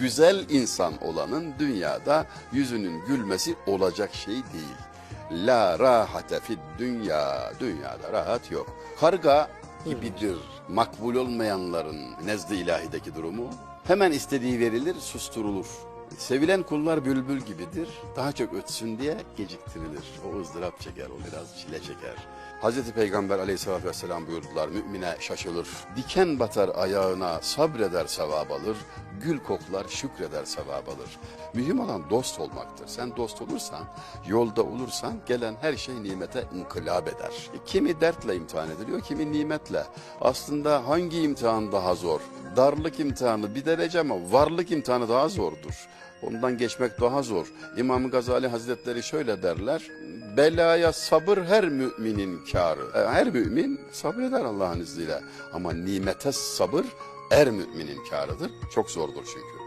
Güzel insan olanın dünyada yüzünün gülmesi olacak şey değil. La rahate fid dünya. Dünyada rahat yok. Karga gibidir makbul olmayanların nezd-i ilahideki durumu. Hemen istediği verilir, susturulur. Sevilen kullar bülbül gibidir. Daha çok ötsün diye geciktirilir. O ızdırap çeker, o biraz çile çeker. Hazreti Peygamber aleyhissalatü vesselam buyurdular, mümine şaşılır. Diken batar ayağına, sabreder sevap alır. Gül koklar, şükreder sevap alır. Mühim olan dost olmaktır. Sen dost olursan, yolda olursan gelen her şey nimete inkılap eder. E, Kimi dertle imtihan ediliyor, kimi nimetle. Aslında hangi imtihan daha zor? Darlık imtihanı bir derece ama varlık imtihanı daha zordur. Ondan geçmek daha zor. İmam Gazali Hazretleri şöyle derler. Belaya sabır her müminin kârı. E, Her mümin sabreder Allah'ın izniyle. Ama nimete sabır er müminin kârıdır. Çok zordur çünkü.